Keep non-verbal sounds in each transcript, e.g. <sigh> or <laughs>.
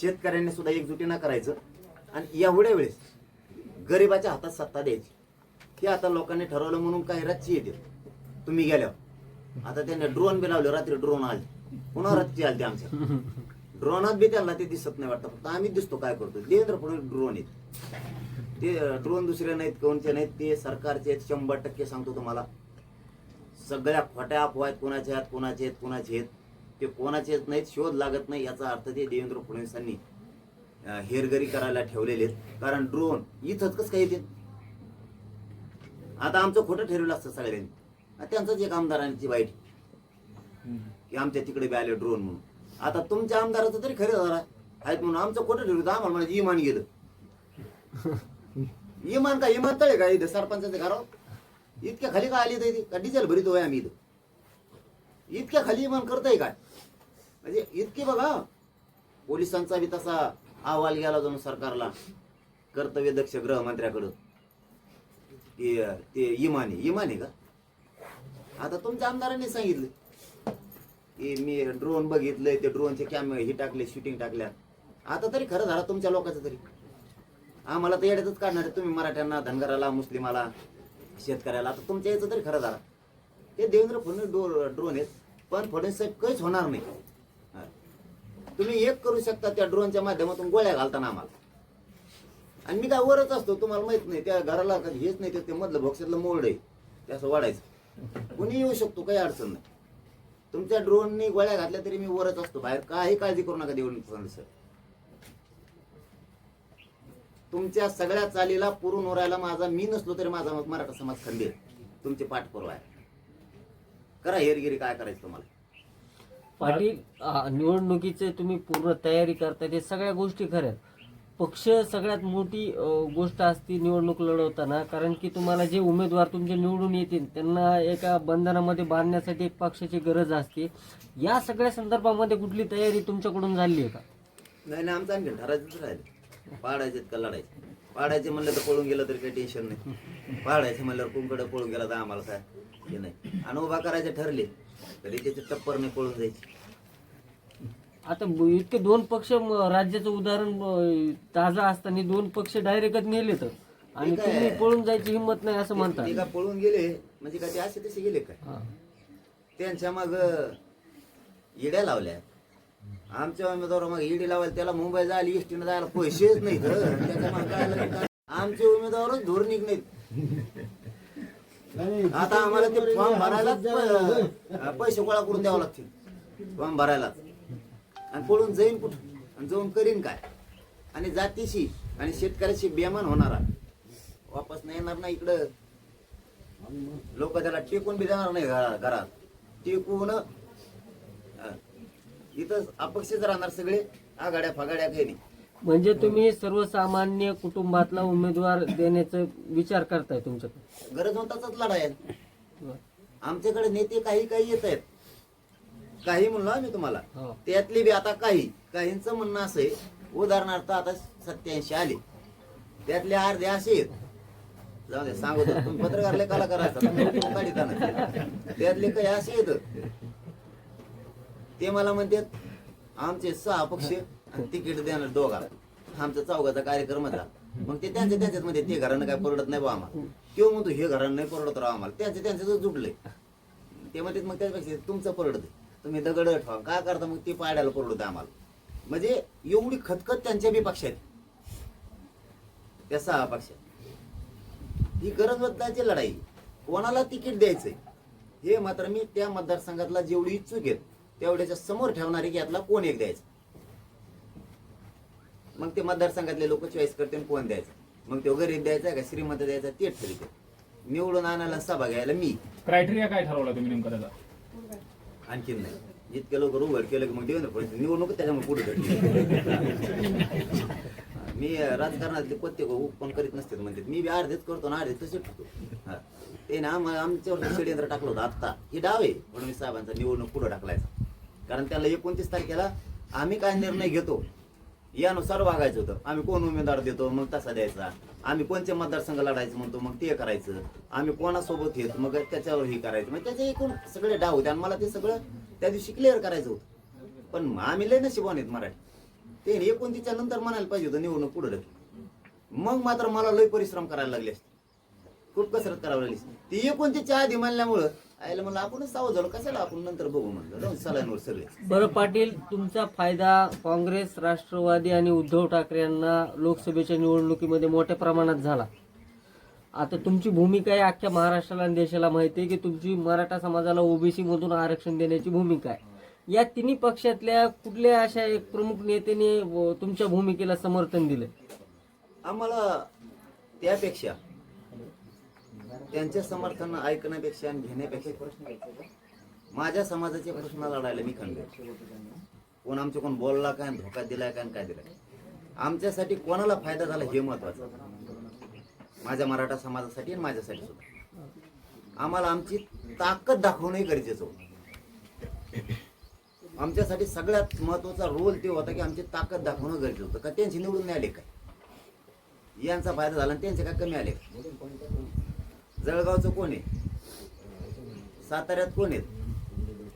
शेतकऱ्यांनी सुद्धा एकजुटीनं करायचं. आणि एवढ्या वेळेस गरिबाच्या हातात सत्ता द्यायची. हे आता लोकांनी ठरवलं म्हणून काही रातची येते तुम्ही गेल्यावर. आता त्यांनी ड्रोन बी लावले रात्री ड्रोन आले. पुन्हा रातची आली आमच्या. ड्रोनात बी त्यांना ते दिसत नाही वाटतं. फक्त आम्ही दिसतो काय करतो देवेंद्र फडणवीस ड्रोन आहेत. ते ड्रोन दुसरे नाहीत कोणचे नाहीत ते सरकारचे आहेत. शंभर टक्के सांगतो तुम्हाला. सगळ्या खोट्या अफवा आहेत. कोणाच्या आहेत कोणाचे आहेत कोणाचे आहेत. ते कोणाचे आहेत नाहीत शोध लागत नाही याचा अर्थ ते देवेंद्र फडणवीसांनी हेरगरी करायला ठेवलेले आहेत. कारण ड्रोन इथंच कसं काय येते आता आमचं खोटं ठरवलं असतं सगळ्यांनी. त्यांचंच एक आमदारांची वाईट. की आमच्या तिकडे बी आले ड्रोन म्हणून. आता तुमच्या आमदाराचं तरी खरं झालं. आहेत म्हणून आमचं खोटं ठरवलं आम्हाला म्हणजे इमान गेलं. <laughs> इमान का इमान तळे का इथं सरपंचाच्या घरावर इतक्या खाली का आली ती? का डिझेल भरितोय आम्ही इथं? इतक्या खाली इमान करताय काय? म्हणजे इतके बघा पोलिसांचा बी तसा अहवाल गेला जाऊन सरकारला कर्तव्य दक्ष गृहमंत्र्याकडं. की ते इमाने इमाने का? आता तुमच्या आमदारांनी सांगितलं. की मी ड्रोन बघितलंय ते ड्रोनचे कॅमेरे हे टाकले शूटिंग टाकल्या आता तरी खरं झालं तुमच्या लोकांचं तरी. आम्हाला तर येड्यातच काढणार आहे तुम्ही मराठ्यांना धनगराला मुस्लिमाला शेतकऱ्याला. आता तुमच्या याचं तरी खरं झालं. ते देवेंद्र फडणवीस डो ड्रोन आहेत. पण फडणवीस साहेब काहीच होणार नाही. तुम्ही एक करू शकता त्या ड्रोनच्या माध्यमातून गोळ्या घालताना आम्हाला. आणि मी काय वरच असतो तुम्हाला माहीत नाही त्या घराला हेच नाही ते- ते मधलं भोक्सातलं मोल्ड आहे ते असं वाढायचं. कुणी येऊ शकतो काही अडचण नाही. तुमच्या ड्रोननी गोळ्या घातल्या तरी मी वरच असतो बाहेर काही काळजी करू नका देऊन सर. तुमच्या सगळ्या चालीला पुरून ओरायला माझा मी नसलो तरी माझा मराठा समाज खंबीर तुमचे पाठपुरावा आहे करा हेरगिरी काय करायचं तुम्हाला? पाटील आ, निवडणुकीचे तुम्ही पूर्ण तयारी करताय ते सगळ्या गोष्टी खऱ्या. पक्ष सगळ्यात मोठी अ, गोष्ट असते निवडणूक लढवताना कारण की तुम्हाला जे उमेदवार तुमचे निवडून येतील त्यांना एका बंधनामध्ये बांधण्यासाठी एक पक्षाची गरज असते. या सगळ्या संदर्भामध्ये कुठली तयारी तुमच्याकडून झाली आहे का? नाही नाही आमचं आणखी ठरायचंच राहिलं. पाडायचे का लढायचे? पाडायचे म्हणलं तर पळून गेलं तरी काही टेन्शन नाही. पाडायचे म्हणल्यावर कुंकडे पळून गेला तर आम्हाला काय हे नाही. आणि उभा करायचे ठरले तरी त्याचे टप्पर नाही पळून जायचे. आता इतके दोन पक्ष म- राज्याचं उदाहरण ताजं असताना दोन पक्ष डायरेक्टच नेले तर. आणि. तुम्ही पळून जायची हिंमत नाही असं म्हणता ते का पळून गेले म्हणजे काय ते असे तसे गेले काय. त्यांच्या मग इड्या लावल्या. आमच्या उमेदवार मग इडी लावायला त्याला मुंबई जायला इष्टीनं जायला पैसेच नाही आमचे उमेदवारच धोरणिक नाहीत. आता आम्हाला ते फॉर्म भरायलाच प- <laughs> पैसे गोळा करून द्यावं लागतील. फॉर्म भरायलाच आणि पळून जाईन कुठं? आणि जाऊन करीन काय? आणि जातीशी आणि शेतकऱ्याशी बेमान होणारा वापस नाही येणार ना इकडं. लोक त्याला टेकून बी देणार नाही घरा- घरात. टेकून इथं अपक्षच राहणार सगळे आघाड्या फागाड्या काही नाही. म्हणजे तुम्ही सर्वसामान्य कुटुंबातला उमेदवार देण्याचा विचार करताय तुमच्याकडे? गरज होताच आहे आमच्याकडे नेते काही काही येत आहेत. काही म्हणलो आम्ही तुम्हाला. हो. त्यातली बी आता काही. काहींचं म्हणणं असं आहे उदाहरणार्थ आता सत्याऐंशी आले. त्यातले अर्धे असे आहेत. जाऊ दे सांगू दे. तुम्ही पत्रकारले कलाकार असतात तुम्ही काढिता. त्यातले काही असे आहेत. ते मला म्हणतात आमचे सहा पक्ष आणि तिकीट देणार दोघा. आमचा चौघाचा कार्यक्रम झाला मग ते त्यांच्या त्यांच्यात मध्ये ते घरानं काय परवडत नाही बा आम्हाला. किंवा म्हणतो हे घरानं नाही परवडत राव आम्हाला. त्यांच्या त्यांच्याच जुडलंय ते म्हणतात मग त्याच्यापेक्षा तुमचं परवडत तुम्ही दगड ठेवा. काय करता? मग ते पाड्याला परवडत आम्हाला. म्हणजे एवढी खतखत त्यांच्या बी पक्षात. त्या सहा पक्षात. ही गरज बदलायची लढाई. कोणाला तिकीट द्यायचंय? हे मात्र मी त्या मतदारसंघातला जेवढी इच्छुक आहेत तेवढ्याच्या समोर ठेवणारे की यातला कोण एक द्यायचा. मग ते मतदारसंघातले लोक चॉईस करते आणि कोण द्यायचं. मग तो गरीब द्यायचा का श्रीमंत द्यायचा ते ठरते निवडून आणायला सभा घ्यायला मी. क्रायटेरिया काय ठरवला तुम्ही नेमका त्याचा? आणखीन नाही. इतके लोक उघड केलं की मग देवेंद्र फडणवीस निवडणूक त्याच्यामुळे पुढे घडली मी राजकारणातले पत्ते पण करीत नसते म्हणते मी बी अर्धेच करतो ना अर्धे तसे ठेवतो. ते ना आमच्यावर षडयंत्र टाकलं होतं आत्ता. ही डाव आहे फडणवीस साहेबांचा निवडणूक पुढे टाकलायचा. कारण त्याला एकोणतीस तारखेला आम्ही काय निर्णय घेतो? यानुसार वागायचं होतं. आम्ही कोण उमेदवार देतो? मग तसा द्यायचा. आम्ही कोणत्या मतदारसंघ लढायचं म्हणतो मग ते करायचं. आम्ही कोणासोबत येत मग त्याच्यावर हे करायचं. मग त्याचे एकूण सगळे डाव होते आणि मला ते सगळं त्या दिवशी क्लिअर करायचं होतं. पण आम्ही लय नशिबान आहेत मराठी. ते एकोणतीच्या नंतर म्हणायला पाहिजे होतं निवडणूक पुढे मग मात्र मला लय परिश्रम करायला लागले असते. खूप कसरत करावी लागली ती एकोणतीच्या आधी म्हणल्यामुळं आयला म्हणलं आपणच सावध झालो. कशाला आपण नंतर बघू म्हणलं? सलांवर सगळे. बरं पाटील तुमचा फायदा काँग्रेस राष्ट्रवादी आणि उद्धव ठाकरे यांना लोकसभेच्या निवडणुकीमध्ये मोठ्या प्रमाणात झाला. आता तुमची भूमिका आहे अख्ख्या महाराष्ट्राला आणि देशाला माहिती आहे की तुमची मराठा समाजाला ओबीसी मधून आरक्षण देण्याची भूमिका आहे. या तिन्ही पक्षातल्या कुठल्या अशा एक प्रमुख नेत्याने तुमच्या भूमिकेला समर्थन दिलं आम्हाला त्यापेक्षा त्यांच्या समर्थन ऐकण्यापेक्षा आणि घेण्यापेक्षा माझ्या समाजाचे प्रश्न लढायला मी खंड कोण आमच्या कोण बोलला काय धोका दिलाय काय आणि काय दिलाय? आमच्यासाठी कोणाला फायदा झाला हे महत्वाचं माझ्या मराठा समाजासाठी आणि माझ्यासाठी सुद्धा. आम्हाला आमची ताकद दाखवणंही गरजेचं होतं. आमच्यासाठी सगळ्यात महत्त्वाचा रोल ते होता की आमची ताकद दाखवणं गरजेचं होतं. का त्यांची निवडून नाही आले काय? यांचा फायदा झाला आणि त्यांचे काय कमी आले? जळगावचं कोण आहे? साताऱ्यात कोण आहेत?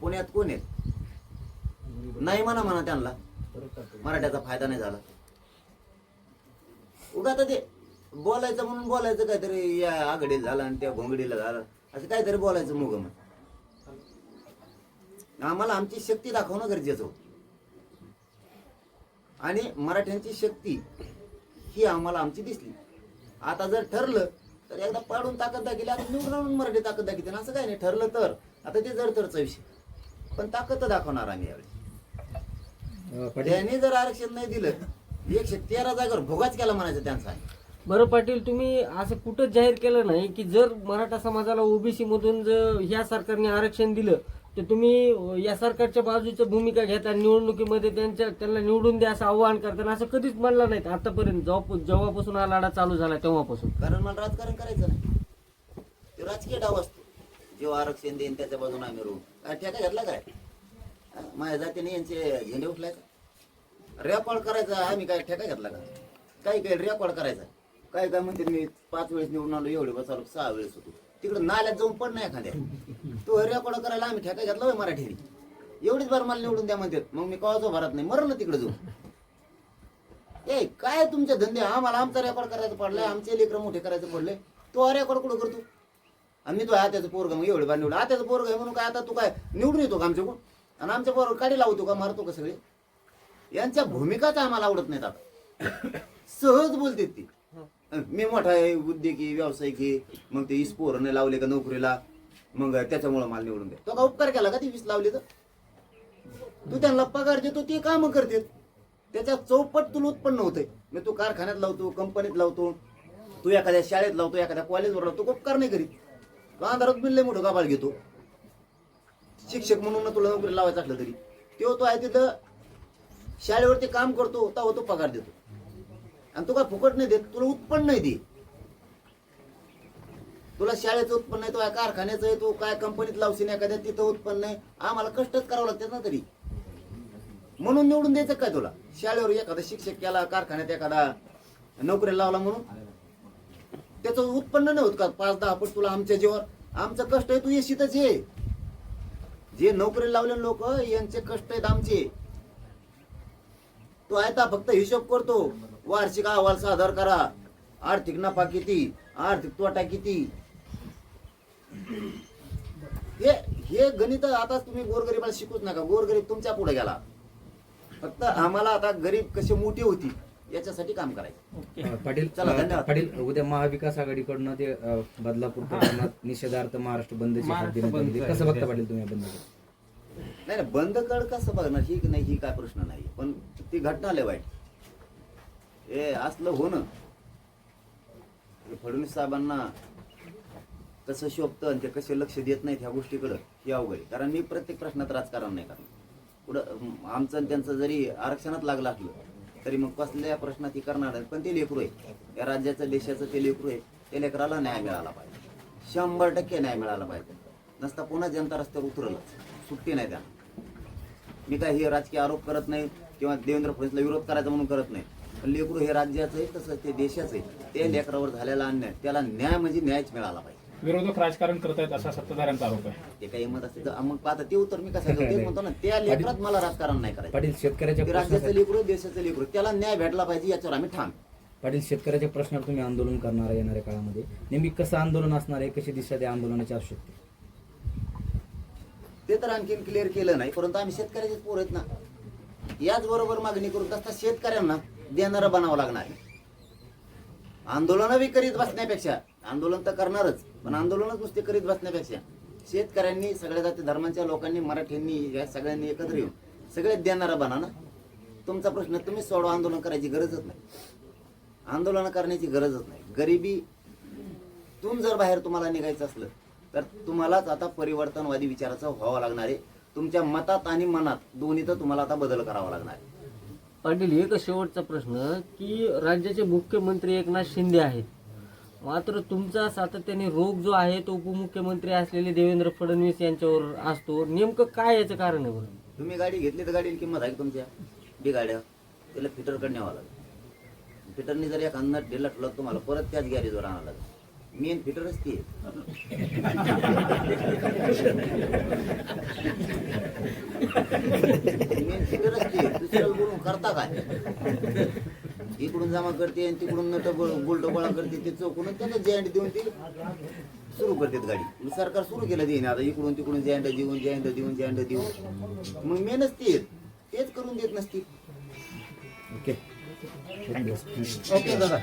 पुण्यात कोण आहेत? नाही म्हणा म्हणा त्यांना. मराठ्याचा फायदा नाही झाला. उगा आता ते बोलायचं म्हणून बोलायचं काहीतरी या आघाडीला झालं आणि त्या घोंगडीला झालं. असं काहीतरी बोलायचं मुग मग. आम्हाला आमची शक्ती दाखवणं गरजेचं होतं. आणि मराठ्यांची शक्ती ही आम्हाला आमची दिसली. आता जर ठरलं तर एकदा पाडून ताकद दाखवली आता निवडून आणून मराठी ताकद दाखवते ना असं काही नाही. ठरलं तर. आता ते जर तरचा विषय. पण ताकद तर दाखवणार आम्ही यावेळी. त्यांनी जर आरक्षण नाही दिलं एकशे तेरा जागेवर भोगाच केला म्हणायचं त्यांचा बरं पाटील तुम्ही असं कुठं जाहीर केलं नाही की जर मराठा समाजाला ओबीसी मधून जर ह्या सरकारने आरक्षण दिलं तर तुम्ही या सरकारच्या बाजूच्या भूमिका घेता निवडणुकीमध्ये त्यांच्या त्यांना निवडून द्या असं आव्हान करताना असं कधीच म्हणलं नाहीत. आतापर्यंत जेव्हा जेव्हापासून हा लढा चालू झाला तेव्हापासून. कारण मला राजकारण करायचं नाही. ते राजकीय डाव असतो. जेव्हा आरक्षण देईन त्याच्या बाजूने आम्ही राहू. काय ठेका घेतला काय? माझ्या जातीने यांचे झेंडे उठलायचा रेकॉर्ड करायचा आम्ही काय ठेका घेतला का? काही काही रेकॉर्ड करायचा. काय काय म्हणते मी पाच वेळेस निवडून आलो एवढे बस आलो सहा वेळेस होतो. तिकडं नाल्यात जाऊन पण नाही एखाद्या तो रेकॉर्ड करायला आम्ही ठेका घेतला होय मराठीने. एवढीच बार मला निवडून द्या म्हणतात. मग मी कवाचो भरत नाही. मरण ना तिकडे जाऊन. ए काय तुमचे धंदे? आम्हाला आमचा रेकॉर्ड करायचं पडलाय. आमचे लेकर मोठे करायचं पडले तो रेकॉर्ड कुठं करतो? आम्ही तो आत्याचं पोरग मग एवढे बार निवड आत्याचं पोरग आहे म्हणून काय आता तू काय निवडून येतो का आमच्याकडून? आणि आमच्या पोरग काढी लावतो का? मारतो का सगळे? यांच्या भूमिकाच आम्हाला आवडत नाहीत आता. सहज बोलते ती. मी मोठा आहे उद्योगी व्यावसायिक आहे मग ते इस्पोरने लावले का नोकरीला मग त्याच्यामुळे मला निवडून दे. तो का उपकार केला का ती वीस लावली तर? तू त्यांना पगार देतो ते काम करते त्याच्या चौपट तुला उत्पन्न होतंय. मग तू कारखान्यात लावतो कंपनीत लावतो तू एखाद्या शाळेत लावतो एखाद्या कॉलेजवर लावतो उपकार नाही करीत. तो अंधारात बिल्ले मोठं गाभाळ घेतो. शिक्षक म्हणून तुला नोकरी लावायचं असलं तरी. तो तो आहे तिथं शाळेवरती काम करतो तेव्हा तो पगार देतो. आणि तू काय फुकट नाही देत तुला उत्पन्न नाही दे तुला शाळेचं उत्पन्न आहे तुझ्या कारखान्याचं आहे तू काय कंपनीत लावशील एखाद्या तिथं उत्पन्न आहे आम्हाला कष्टच करावं लागतात ना तरी. म्हणून निवडून द्यायचं काय तुला? शाळेवर एखादा शिक्षक केला कारखान्यात एखादा नोकरीला लावला म्हणून. त्याचं उत्पन्न नाही होत का? पाच दहा पट तुला आमच्या जीवर आमचं कष्ट आहे तू येशीतच ये. जे नोकरी लावले लोक यांचे कष्ट आहेत आमचे. तो आहे ता फक्त हिशोब करतो. वार्षिक अहवाल सादर करा. आर्थिक नफा किती? आर्थिक तोटा किती? हे हे गणित आता तुम्ही गोरगरीबाला शिकूच नका. गोरगरीब तुमच्यापुढे गेला. फक्त आम्हाला आता गरीब कशी मोठी होती याच्यासाठी काम करायचं. पाटील चला, धन्यवाद. पाटील उद्या महाविकास आघाडीकडनं ते अ, बदलापूर प्रकरणात निषेधार्थ महाराष्ट्र बंदची हाक देण्यात आली होती. कसं बघता पाटील तुम्ही या बंद नाही नाही बंद कड कसं बघणार? ही नाही ही काय प्रश्न नाही. पण ती घटना लय वाईट. ए असलं होणं ना. फडणवीस साहेबांना कसं शोभतं आणि ते कसे लक्ष देत नाहीत ह्या गोष्टीकडं ही अवघड आहे. कारण मी प्रत्येक प्रश्नात राजकारण नाही करणार. पुढं आमचं आणि त्यांचं जरी आरक्षणात लागलं असलं तरी मग कसल्या प्रश्नात ही करणार नाही पण ते लेकरू आहे या राज्याचं देशाचं ते लेकरू आहे ते लेकराला न्याय मिळाला पाहिजे. शंभर टक्के न्याय मिळाला पाहिजे. नसता पुन्हा जनता रस्त्यावर उतरलच. सुट्टी नाही त्यांना. मी काय हे राजकीय आरोप करत नाही. किंवा देवेंद्र फडणवीसला विरोध करायचा म्हणून करत नाही. पण लेकरू हे राज्याचं आहे तसंच ते देशाचं आहे. ते लेकरावर झालेला अन्याय त्याला न्याय म्हणजे न्यायच मिळाला पाहिजे. विरोधक राजकारण करतायत असा सत्ताधाऱ्यांचा आरोप आहे. ते काही मत असते तर मग आता ते उत्तर मी कसं? तेच म्हणतो ना त्या लेकरात मला राजकारण नाही करायचं. पाटील शेतकऱ्याच्या ते राज्याचं प्रश्नासाठी लेकरू देशाचं लेकरू त्याला न्याय भेटला पाहिजे याच्यावर आम्ही ठाम. पाटील शेतकऱ्याच्या प्रश्नावर तुम्ही आंदोलन करणार आहे येणाऱ्या काळामध्ये. नेमकी कसं आंदोलन असणार आहे कशी दिशा त्या आंदोलनाची असू शकते ते तर आणखीन क्लिअर केलं नाही परंतु आम्ही शेतकऱ्याचेच पोर आहेत ना. याच बरोबर मागणी करून असता शेतकऱ्यांना देणारं बनावं लागणार. आहे. आंदोलनं बी करीत बसण्यापेक्षा आंदोलन तर करणारच पण आंदोलनच नुसते करीत बसण्यापेक्षा शेतकऱ्यांनी सगळ्या जाती धर्मांच्या लोकांनी मराठ्यांनी या सगळ्यांनी एकत्र येऊन सगळे देणारा बना ना. तुमचा प्रश्न तुम्ही सोडवा आंदोलन करायची गरजच नाही. आंदोलन करण्याची गरजच नाही. गरिबी तुम जर बाहेर तुम्हाला निघायचं असलं तर तुम्हालाच आता परिवर्तनवादी विचाराचं व्हावं लागणार आहे. तुमच्या मतात आणि मनात दोन्हीचं तुम्हाला आता बदल करावा लागणार. आहे पाटील एक शेवटचा प्रश्न की राज्याचे मुख्यमंत्री एकनाथ शिंदे आहेत. मात्र तुमचा सातत्याने रोग जो आहे तो उपमुख्यमंत्री असलेले देवेंद्र फडणवीस यांच्यावर असतो. नेमकं काय याचं कारण आहे बरं? तुम्ही गाडी घेतली तर गाडीला किंमत आहे का तुमच्या? बी गाड्या. त्याला फिटरकडे न्यावं लागेल. फिटरनी जर एखादा नट ढिला ठेवला तर तुम्हाला परत त्याच गॅरेजवर आणावं लागेल. मेन फिटरच ती. मेन फिटरच ती. दुसऱ्याला बोलून करता काय? इकडून जमा करते आणि तिकडून नट बोल्ट गोळा करते ते चौकून त्याला जॅन्ट देऊन ते सुरू करतात गाडी. सरकार सुरू केलं देईन आता इकडून तिकडून जॅन्ट देऊन जॅन्ट देऊन जॅन्ट देऊन. मग मेनच ते तेच करून देत नसतील. ओके. ओके दादा.